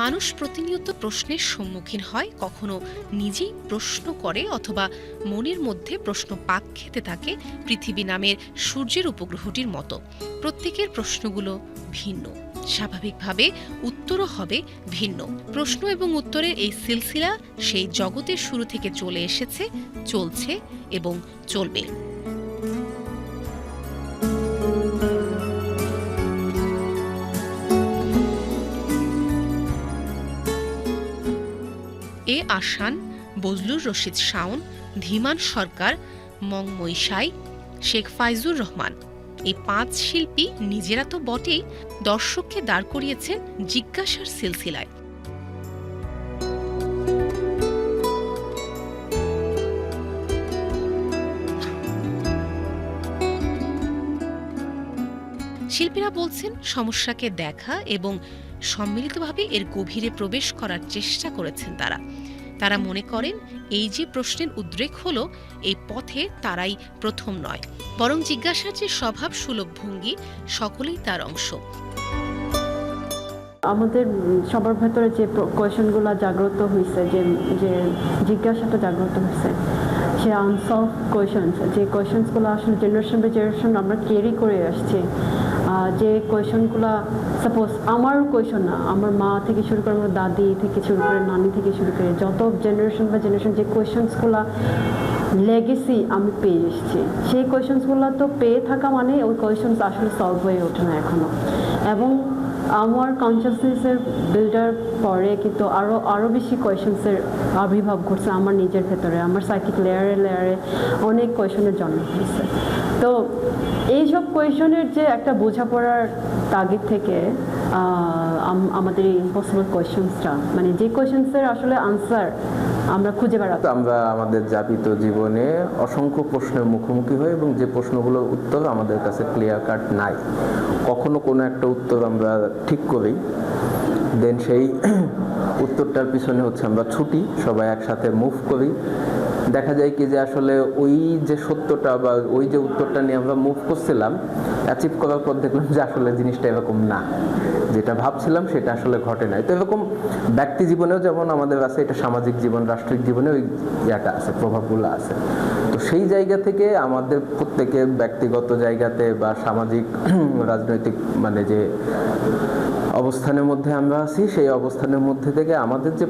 মানুষ প্রতিনিয়ত প্রশ্নের সম্মুখীন হয়, কখনো নিজেই প্রশ্ন করে অথবা মনের মধ্যে প্রশ্ন পাক খেতে থাকে পৃথিবী নামের সূর্যের উপগ্রহটির মতো। প্রত্যেকের প্রশ্নগুলো ভিন্ন, স্বাভাবিকভাবে উত্তরও হবে ভিন্ন। প্রশ্ন এবং উত্তরের এই সিলসিলা সেই জগতের শুরু থেকে চলে এসেছে, চলছে এবং চলবে। এ আসান, বজলুর রশিদ শাওন, ধীমান সরকার মংময় সাই শেখ ফাইজুর রহমান। এই পাঁচ শিল্পী নিজেরা তো বটেই দর্শককে দাঁড় করিয়েছেন জিজ্ঞাসার সিলসিলায়। শিল্পীরা বলছেন, সমস্যাকে দেখা এবং সম্মিলিতভাবে এর গভীরে প্রবেশ করার চেষ্টা করেছেন তারা। তারা মনে করেন, এই যে প্রশ্নের উদ্রেক হলো, এই পথে তারাই প্রথম নয়। বরং জিজ্ঞাসার যে স্বভাব সুলভ ভঙ্গি, সকলেই তার অংশ। আমাদের সবার ভেতরে যে কোয়েশনগুলো জাগ্রত হয়েছে যে যে জিজ্ঞাসাটা জাগ্রত হয়েছে সে আনসলভ কোয়েশনস যে কোয়েশনসগুলো আসলে জেনারেশন বাই জেনারেশন আমরা ক্যারি করে আসছি। যে কোয়েশনগুলো সাপোজ আমার কোয়েশন না, আমার মা থেকে শুরু করে আমার দাদি থেকে শুরু করে নানি থেকে শুরু করে যত জেনারেশন বা জেনারেশন যে কোয়েশনসগুলো লেগেসি আমি পেয়ে এসেছি, সেই কোয়েশনসগুলো তো পেয়ে থাকা মানে ওই কোয়েশনস আসলে সলভ হয়ে ওঠে না এখনও এবং আমার কনসিয়াসনেসের বিল্ডার পরে কিন্তু আরও আরও বেশি কোয়েশনসের আবির্ভাব ঘটছে আমার নিজের ভেতরে, আমার সাইকিক লেয়ারে লেয়ারে অনেক কোয়েশনের জন্ম হয়েছে। তো এইসব কোয়েশনের যে একটা বোঝাপড়ার তাগিদ থেকে আমাদের ইম্পসিবল কোয়েশনসটা মানে যে কোয়েশনসের আসলে আনসার আমরা খুঁজে বেড়াতে আমরা আমাদের যাপিত জীবনে অসংখ্য প্রশ্নের মুখোমুখি হই এবং যে প্রশ্নগুলোর উত্তর আমাদের কাছে ক্লিয়ার কাট নাই। কখনো কোনো একটা উত্তর আমরা ঠিক করি দেন সেই উত্তরটার পিছনে হচ্ছে আমরা ছুটি, সবাই একসাথে মুভ করি দেখা যায় কি যে আসলে ওই যে সত্যটা বা ওই যে উত্তরটা নিয়ে আমরা মুভ করছিলাম অ্যাচিভ করার পর দেখলাম যে আসলে জিনিসটা এরকম না। যেটা ভাবছিলাম সেটা আসলে ঘটে নাই। তো এরকম ব্যক্তি জীবনেও যেমন আমাদের আছে, এটা সামাজিক জীবন, রাষ্ট্রিক জীবনে ওই ইয়াটা আছে, প্রভাবগুলো আছে। তো সেই জায়গা থেকে আমাদের প্রত্যেকের ব্যক্তিগত জায়গাতে বা সামাজিক রাজনৈতিক মানে যে অবস্থানের মধ্যে আমরা আছি, সেই অবস্থানের মধ্যে থেকে আমাদের যে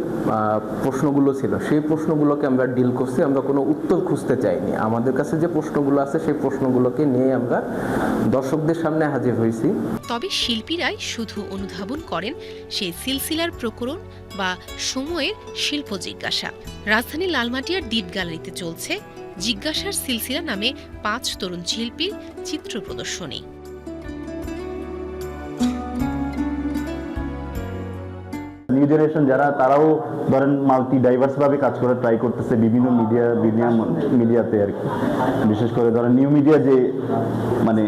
প্রশ্নগুলো ছিল, সেই প্রশ্নগুলোকে আমরা ডিল করছি আমরা কোনো উত্তর খুঁজতে চাইনি। আমাদের কাছে যে প্রশ্নগুলো আছে, সেই প্রশ্নগুলোকে নিয়ে আমরা দর্শকদের সামনে হাজির হয়েছি। তবে শিল্পীরাই শুধু অনুধাবন করেন সেই সিলসিলার প্রকরণ বা সময়ের শিল্প জিজ্ঞাসা। রাজধানীর লালমাটিয়ার দ্বীপ গ্যালারিতে চলছে জিজ্ঞাসার সিলসিলা নামে পাঁচ তরুণ শিল্পীর চিত্র প্রদর্শনী। নিউ জেনারেশন যারা, তারাও ধরেন মাল্টি ডাইভার্স ভাবে কাজ করে ট্রাই করতেছে বিভিন্ন মিডিয়া মিডিয়া মিডিয়াতে আর কি। বিশেষ করে ধরেন নিউ মিডিয়া যে মানে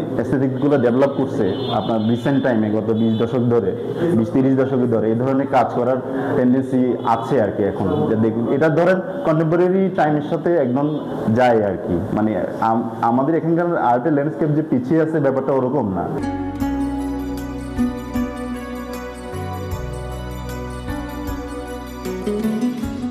গুলো ডেভেলপ করছে, আপনার রিসেন্ট টাইমে গত বিশ দশক ধরে, বিশ তিরিশ দশক ধরে, এই ধরনের কাজ করার টেন্ডেন্সি আছে আর কি এখন। দেখুন, এটা ধরেন কন্টেম্পোরারি টাইমের সাথে একদম যায় আর কি। মানে আমাদের এখানকার আর্টের ল্যান্ডস্কেপ যে পিছিয়ে আছে, ব্যাপারটা ওরকম না।